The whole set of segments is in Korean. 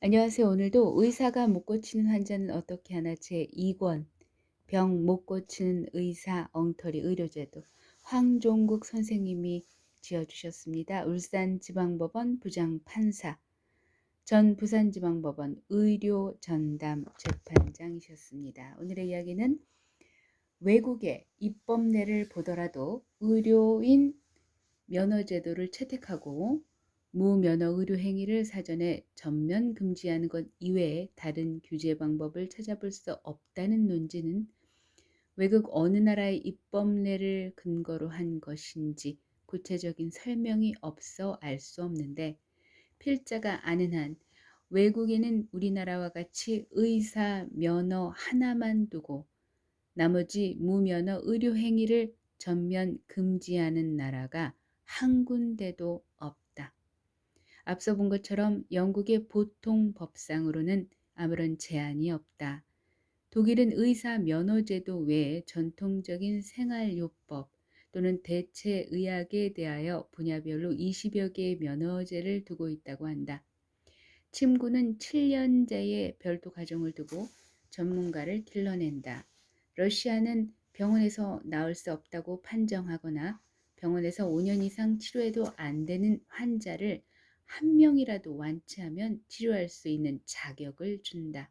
안녕하세요. 오늘도 의사가 못 고치는 환자는 어떻게 하나 제 2권 병 못 고치는 의사 엉터리 의료제도 황종국 선생님이 지어주셨습니다. 울산지방법원 부장판사 전 부산지방법원 의료전담 재판장이셨습니다. 오늘의 이야기는 외국의 입법례를 보더라도 의료인 면허제도를 채택하고 무면허 의료 행위를 사전에 전면 금지하는 것 이외에 다른 규제 방법을 찾아볼 수 없다는 논지는 외국 어느 나라의 입법례를 근거로 한 것인지 구체적인 설명이 없어 알 수 없는데 필자가 아는 한 외국에는 우리나라와 같이 의사 면허 하나만 두고 나머지 무면허 의료 행위를 전면 금지하는 나라가 한 군데도 없다. 앞서 본 것처럼 영국의 보통 법상으로는 아무런 제한이 없다. 독일은 의사 면허제도 외에 전통적인 생활요법 또는 대체 의학에 대하여 분야별로 20여 개의 면허제를 두고 있다고 한다. 침구는 7년제의 별도 과정을 두고 전문가를 길러낸다. 러시아는 병원에서 나을 수 없다고 판정하거나 병원에서 5년 이상 치료해도 안 되는 환자를 한 명이라도 완치하면 치료할 수 있는 자격을 준다.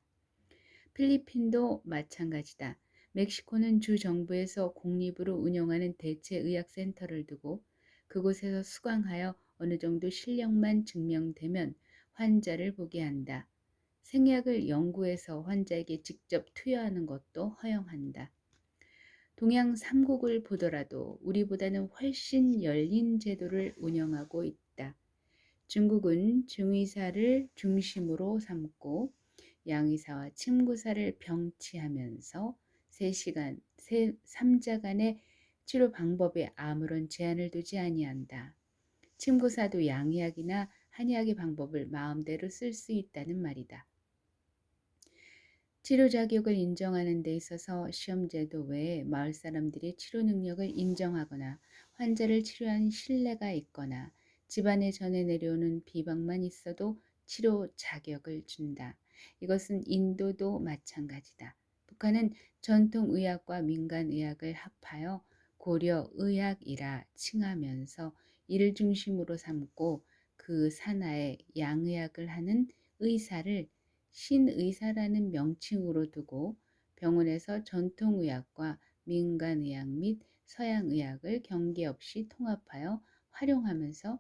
필리핀도 마찬가지다. 멕시코는 주 정부에서 공립으로 운영하는 대체 의학센터를 두고 그곳에서 수강하여 어느 정도 실력만 증명되면 환자를 보게 한다. 생약을 연구해서 환자에게 직접 투여하는 것도 허용한다. 동양 3국을 보더라도 우리보다는 훨씬 열린 제도를 운영하고 있다. 중국은 중의사를 중심으로 삼고 양의사와 침구사를 병치하면서 3시간, 3자 간의 치료 방법에 아무런 제한을 두지 아니한다. 침구사도 양의학이나 한의학의 방법을 마음대로 쓸 수 있다는 말이다. 치료 자격을 인정하는 데 있어서 시험제도 외에 마을 사람들의 치료 능력을 인정하거나 환자를 치료한 신뢰가 있거나 집안에 전해 내려오는 비방만 있어도 치료 자격을 준다. 이것은 인도도 마찬가지다. 북한은 전통 의학과 민간 의학을 합하여 고려 의학이라 칭하면서 이를 중심으로 삼고 그 산하에 양의학을 하는 의사를 신의사라는 명칭으로 두고 병원에서 전통의학과 민간의학 및 서양의학을 경계 없이 통합하여 활용하면서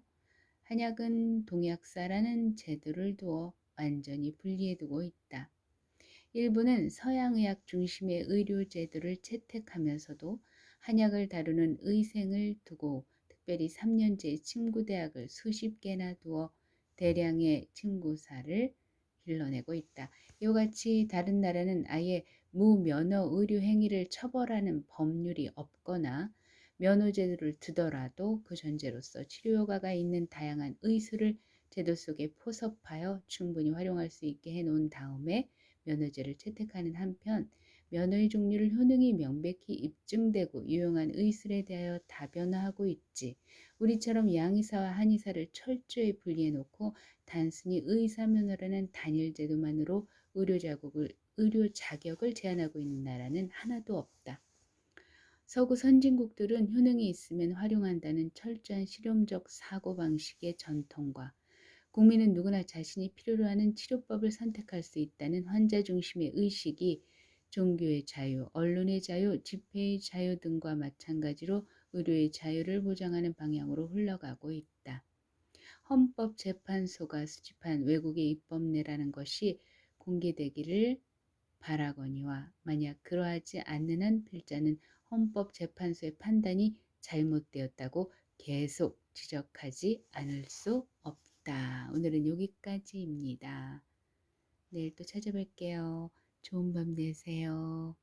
한약은 동약사라는 제도를 두어 완전히 분리해두고 있다. 일부는 서양의학 중심의 의료제도를 채택하면서도 한약을 다루는 의생을 두고 특별히 3년제 침구대학을 수십 개나 두어 대량의 침구사를 길러내고 있다. 이와 같이 다른 나라는 아예 무면허 의료 행위를 처벌하는 법률이 없거나 면허제도를 두더라도 그 전제로서 치료 효과가 있는 다양한 의술을 제도 속에 포섭하여 충분히 활용할 수 있게 해놓은 다음에 면허제를 채택하는 한편 면허의 종류를 효능이 명백히 입증되고 유용한 의술에 대하여 다변화하고 있지. 우리처럼 양의사와 한의사를 철저히 분리해놓고 단순히 의사 면허라는 단일 제도만으로 의료 자격을 의료 자격을 제한하고 있는 나라는 하나도 없다. 서구 선진국들은 효능이 있으면 활용한다는 철저한 실용적 사고방식의 전통과 국민은 누구나 자신이 필요로 하는 치료법을 선택할 수 있다는 환자 중심의 의식이 종교의 자유, 언론의 자유, 집회의 자유 등과 마찬가지로 의료의 자유를 보장하는 방향으로 흘러가고 있다. 헌법재판소가 수집한 외국의 입법례라는 것이 공개되기를 바라거니와 만약 그러하지 않는 한 필자는 헌법재판소의 판단이 잘못되었다고 계속 지적하지 않을 수 없다. 오늘은 여기까지입니다. 내일 또 찾아뵐게요. 좋은 밤 되세요.